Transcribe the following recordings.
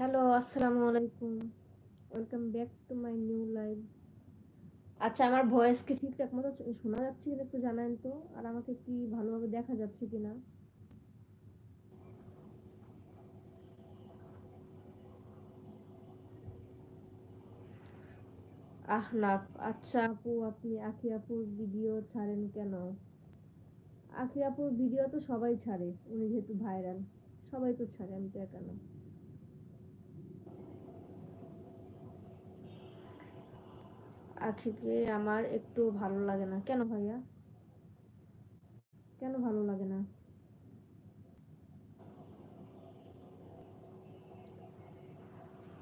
Hello আসসালামু আলাইকুম। Welcome back to my new live আচ্ছা আমার ভয়েস কি ঠিকঠাক মতো শোনা যাচ্ছে কিনা একটু জানান তো, আর আমাকে কি ভালোভাবে দেখা যাচ্ছে কিনা? আহনাফ আচ্ছা আপু, আপনি আখি আপুর ভিডিও ছাড়েন কেন? আখি আপুর ভিডিও তো সবাই ছাড়ে, উনি যেহেতু ভাইরাল সবাই তো ছাড়ে, আমি তো একা না। আখিকে আমার একটু ভালো লাগে না। কেন ভাইয়া? কেন ভালো লাগে না?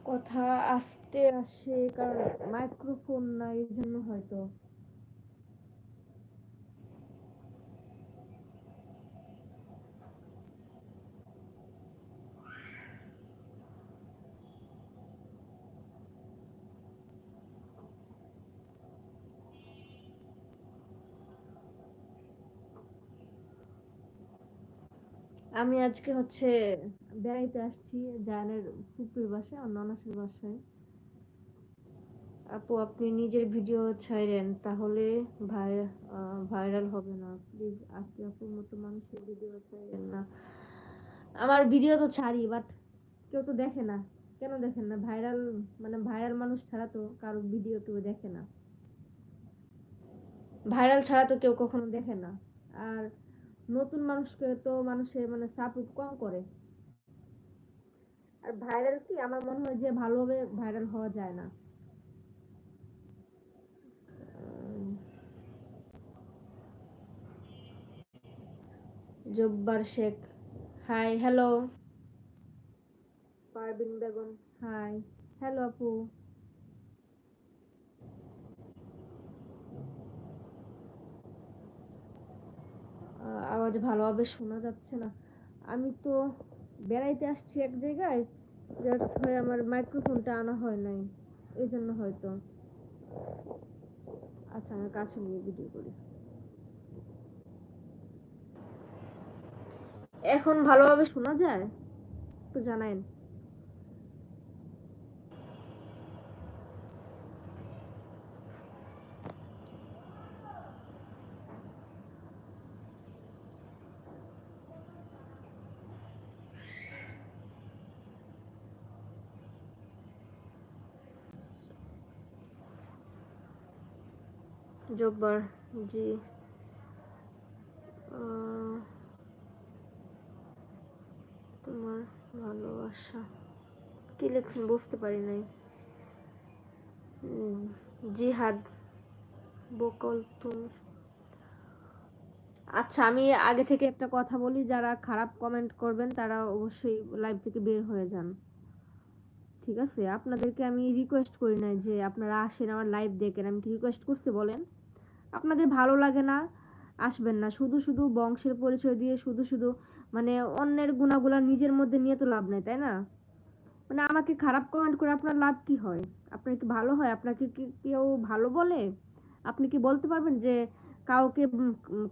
কথা আসতে আসে, কারণ মাইক্রোফোন নাই এই জন্য হয়তো। আমি আজকে হচ্ছে বেড়াইতে আসছি জায়ানের ফুপির বাসায় আর ননাসের বাসায়। আপু, আপনি নিজের ভিডিও ছাইরেন তাহলে ভাইরাল হবে না। প্লিজ, আপনি আপুর মতো মানুষের ভিডিও ছাইরেন না। আমার ভিডিও তো ছাড়ি, বাট কেউ তো দেখে না। কেন দেখেন না? ভাইরাল মানে ভাইরাল মানুষ ছাড়া তো কারও ভিডিও কেউ দেখে না। ভাইরাল ছাড়া তো কেউ কখনো দেখে না। আর নতুন মানুষকে তো মানুষে মানে সাপোর্ট কম করে। আর ভাইরাল কি? আমার মনে হয় যে ভালোভাবে ভাইরাল হওয়া যায় না। Jabbar Sheikh. Hi hello Parbin Begum. Hi hello আপু। আওয়াজ ভালোভাবে শোনা যাচ্ছে না। আমি তো বেড়াইতে আসছি এক জায়গায়, যার হয়ে আমার মাইক্রোফোনটা আনা হয় নাই, এই জন্য হয়তো। আচ্ছা আমি কাছে নিয়ে ভিডিও করি। এখন ভালোভাবে শোনা যায়? একটু জানায়েন। জব্বার জি। তোমার ভালোবাসা। কি লেখছেন? বুঝতে পারি নাই। জিহাদ, বকল আচ্ছা আমি আগে থেকে একটা কথা বলি, যারা খারাপ কমেন্ট করবেন, তারা অবশ্যই লাইভ থেকে বের হয়ে যান। ঠিক আছে? আপনাদেরকে আমি রিকোয়েস্ট করি নাই যে, আপনারা আসেন আমার লাইভ দেখেন। আমি কি রিকোয়েস্ট করছি বলেন? আপনাদের ভালো লাগে না, আসবেন না। শুধু শুধু বংশের পরিচয় দিয়ে শুধু শুধু মানে অন্যের গুণাগুলা নিজের মধ্যে নিয়ে তো লাভ নেই, তাই না? মানে আমাকে খারাপ কমেন্ট করে আপনার লাভ কি হয়? আপনার কি ভালো হয়? আপনাকে কি কেউ ভালো বলে? আপনি কি বলতে পারবেন যে কাউকে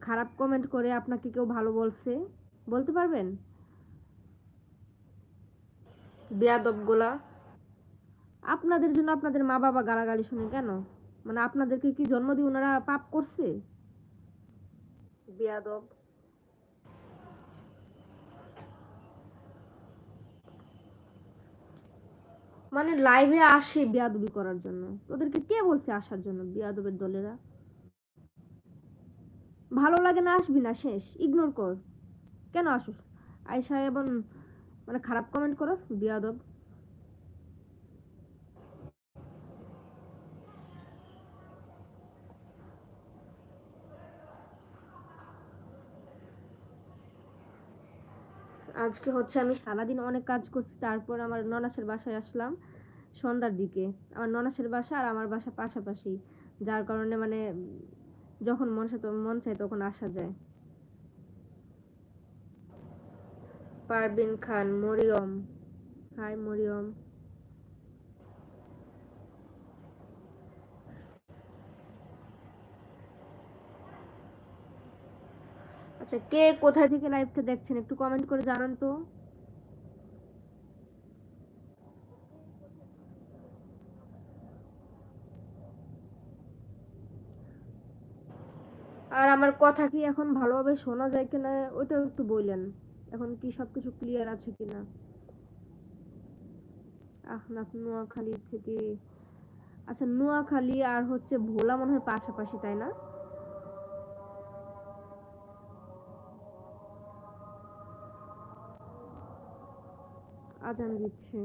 খারাপ কমেন্ট করে আপনাকে কেউ ভালো বলছে? বলতে পারবেন? বেয়াদবগুলা। আপনাদের জন্য আপনাদের মা বাবা গালাগালি শুনে কেন? মানে আপনাদেরকে কি জন্ম দিয়ে ওনারা পাপ করছে? বেয়াদব। মানে লাইভে আসে বিয়াদবি করার জন্য। ওদেরকে কে বলছে আসার জন্য বিয়াদবের দলেরা? ভালো লাগে না আসবি না শেষ ইগনোর কর। কেন আসুস? আয়সা এবং মানে খারাপ কমেন্ট করস বিয়াদব। আজকে হচ্ছে আমি সারাদিন অনেক কাজ করছি, তারপর আমার ননাসের বাসায় আসলাম সন্ধ্যার দিকে। আমার ননাসের বাসা আর আমার বাসা পাশাপাশি, যার কারণে মানে যখন মন মন চায় তখন আসা যায়। পারবিন খান, মরিয়ম। হাই, মরিয়ম। আচ্ছা কে কোথা থেকে লাইভটা দেখছেন? একটু কমেন্ট করে জানান তো। আর আমার কথা কি এখন ভালোভাবে শোনা যায় কিনা ওটা একটু বললেন এখন কি সবকিছু ক্লিয়ার আছে কিনা? আহনাফ নোয়াখালী থেকে আচ্ছা নোয়াখালী আর হচ্ছে ভোলা মনে হয় পাশাপাশি, তাই না? আজান দিচ্ছে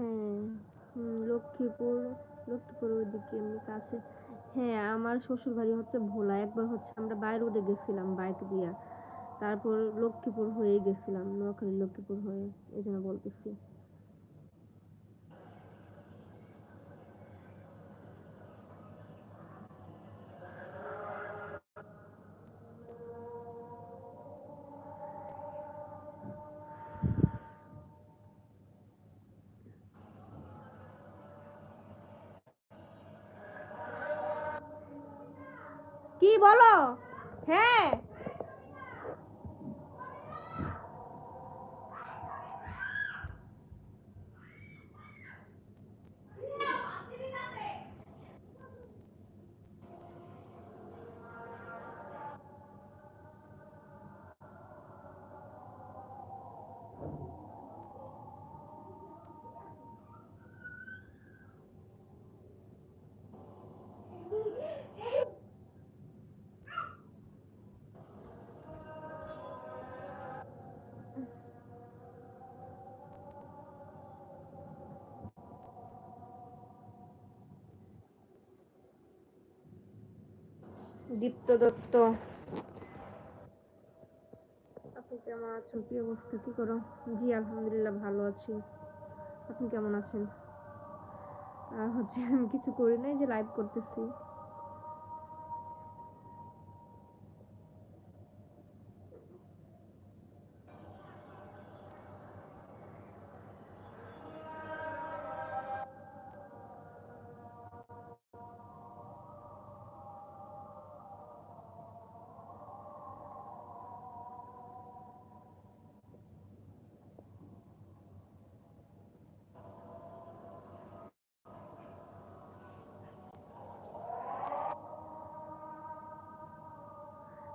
হ্যাঁ লক্ষ্মীপুর লক্ষ্মীপুর ওইদিকে এমনি কাছে। হ্যাঁ আমার শ্বশুর বাড়ি হচ্ছে ভোলা। একবার হচ্ছে আমরা বাইরে গেছিলাম বাইক দিয়া। তারপর লক্ষ্মীপুর হয়ে গেছিলাম নোয়াখালী লক্ষ্মীপুর হয়ে, এই জন্য বলতেছি। হ্যাঁ দীপ্ত দত্ত। আপনি কেমন আছেন? কি অবস্থা? কি করো? জি আলহামদুলিল্লাহ ভালো আছি। আপনি কেমন আছেন? আর হচ্ছে আমি কিছু করি নাই যে লাইভ করতেছি।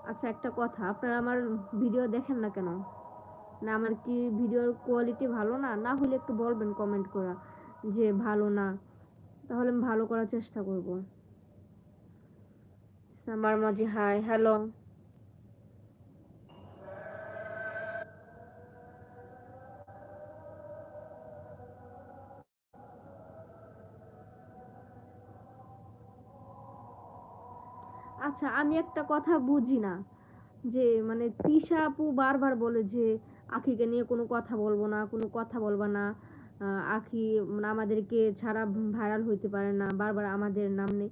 আচ্ছা একটা কথা। আপনারা আমার ভিডিও দেখেন না কেন? না, আমার কি ভিডিওর কোয়ালিটি ভালো না? না হলে একটু বলবেন কমেন্ট করা যে ভালো না। তাহলে আমি ভালো করার চেষ্টা করব। আমার মাঝে হাই হ্যালো আচ্ছা আমি একটা কথা বুঝি না। যে মানে তৃষা আপু বারবার বলে যে, আখিকে নিয়ে কোনো কথা বলব না, কোনো কথা বলবা না। আখি আমাদেরকে ছাড়া ভাইরাল হইতে পারে না, বারবার আমাদের নাম নেই।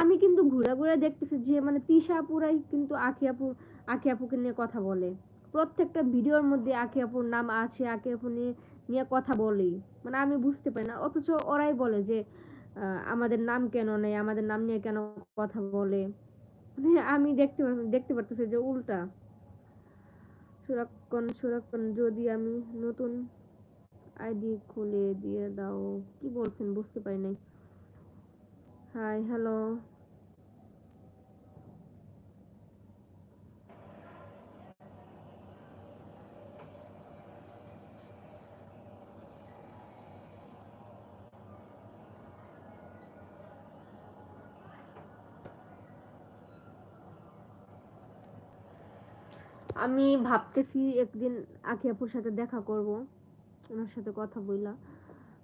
আমি কিন্তু ঘুরে ঘুরে দেখতেছি যে মানে তৃষা আপুরাই কিন্তু আখি আপু, আখি আপুকে নিয়ে কথা বলে। প্রত্যেকটা ভিডিওর মধ্যে আখি আপুর নাম আছে, আখি আপু নিয়ে নিয়ে কথা বলেই মানে আমি বুঝতে পারি না। অথচ ওরাই বলে যে আমাদের নাম কেন নেই, আমাদের নাম নিয়ে কেন কথা বলে? আমি দেখতে দেখতে পারতেছি যে উল্টা। সুরক্ষণ সুরক্ষণ যদি আমি নতুন আইডি খুলে দিয়ে দাও। কি বলছেন? বুঝতে পারি নাই। Hi, hello. আমি ভাবতেছি একদিন আখি আপুর সাথে দেখা করব ওনার সাথে কথা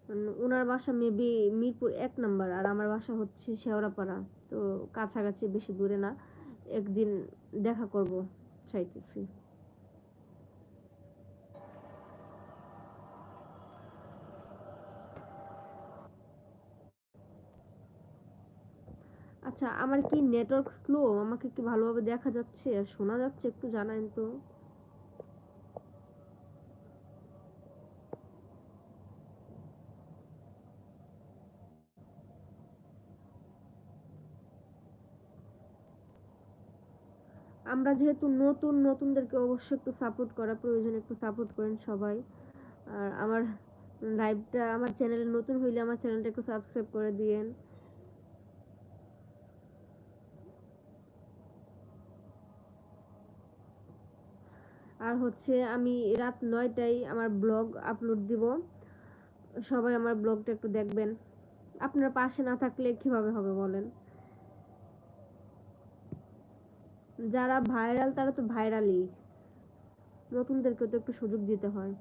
উম, ওনার বাসা মেবি মিরপুর এক নাম্বার আর আমার বাসা হচ্ছে শেওড়াপাড়া তো কাছাকাছি বেশি দূরে না। একদিন দেখা করব চাইতেছি। আচ্ছা আমার কি নেটওয়ার্ক স্লো আমাকে কি ভালোভাবে দেখা যাচ্ছে? আর শোনা যাচ্ছে? একটু জানাইন তো। আমরা যেহেতু নতুন, নতুনদেরকে অবশ্যই একটু সাপোর্ট করা প্রয়োজন, একটু সাপোর্ট করেন সবাই। আর আমার লাইভটা আমার চ্যানেলে নতুন হইলে আমার চ্যানেলটা একটু সাবস্ক্রাইব করে দিয়েন। আর হচ্ছে আমি রাত নয়টায় আমার ব্লগ আপলোড দিব। সবাই আমার ব্লগটা একটু দেখবেন। আপনার পাশে না থাকলে কীভাবে হবে বলেন? যারা ভাইরাল তারা তো ভাইরালই নতুনদেরকে তো একটু সুযোগ দিতে হয়।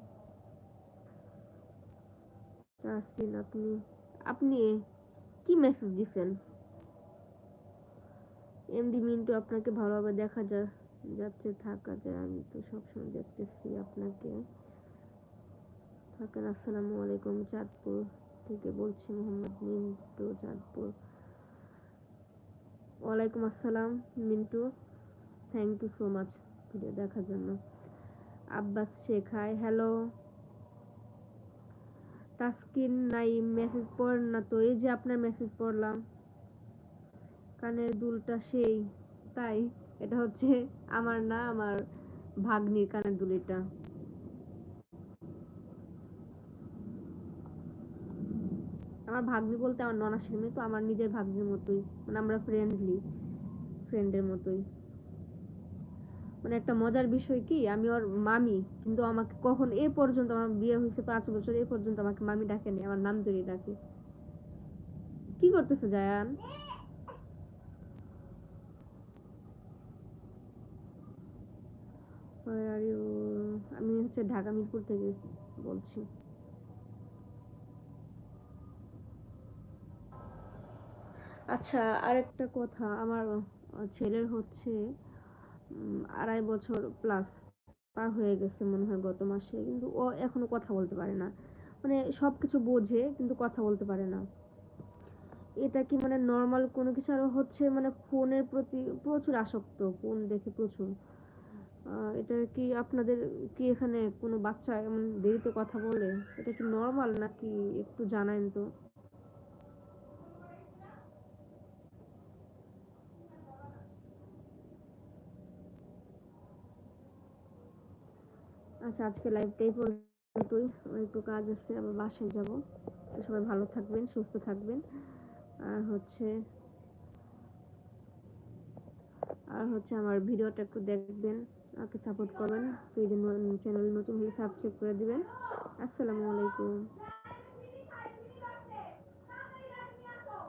আসিন আপনি আপনি কি মেসেজ দিছেন? এমডি মিন্টু আপনাকে ভালোভাবে দেখা যায়। যাচ্ছে থাকা যায় আমি তো সবসময় দেখতেছি আপনাকে। থাকেন আসসালামু আলাইকুম, চাঁদপুর থেকে বলছি মোহাম্মদ মিন্টু চাঁদপুর। ওয়ালাইকুম আসসালাম Mintu thank you so much video দেখার জন্য। আব্বাস শেখ হাই হ্যালো তাসকিন নাই মেসেজ পড় না তো, এই যে আপনার মেসেজ পড়লাম। কানের দুলটা সেই, তাই। এটা হচ্ছে আমার না, আমার ভাগ্নির কানের দুল এটা আমার ভাগ্নি বলতে আমার ননাসের মেয়ে তো আমার নিজের ভাগ্নির মতোই। মানে আমরা ফ্রেন্ডলি ফ্রেন্ডের মতোই। মানে একটা মজার বিষয় কি, আমি ওর মামি, কিন্তু আমাকে কখন এ পর্যন্ত আমার বিয়ে হয়েছে পাঁচ বছর, এ পর্যন্ত আমাকে মামি ডাকেনি, আমার নাম ধরে ডাকে। কি করতেছে, জায়ান? আমি হচ্ছে ঢাকা মিরপুর থেকে বলছি। আচ্ছা আরেকটা কথা, আমার ছেলের হচ্ছে আড়াই বছর প্লাস পার হয়ে গেছে মনে হয় গত মাসে, কিন্তু ও এখনও কথা বলতে পারে না। মানে সব কিছু বোঝে, কিন্তু কথা বলতে পারে না। এটা কি মানে নর্মাল কোনো কিছু? আরও হচ্ছে মানে ফোনের প্রতি প্রচুর আসক্ত ফোন দেখে প্রচুর। এটা কি আপনাদের, কি এখানে কোনো বাচ্চা এমন দেরিতে কথা বলে? এটা কি নর্মাল নাকি একটু জানাইন তো? আচ্ছা আজকে লাইভটাই পর্যন্তই। একটু কাজ আছে, আবার বাসায় যাব। সবাই ভালো থাকবেন, সুস্থ থাকবেন। আর হচ্ছে আর হচ্ছে আমার ভিডিওটা একটু দেখবেন। আমাকে সাপোর্ট করবেন। পেজে চ্যানেল নতুন হলে সাবস্ক্রাইব করে দিবেন। আসসালামু আলাইকুম।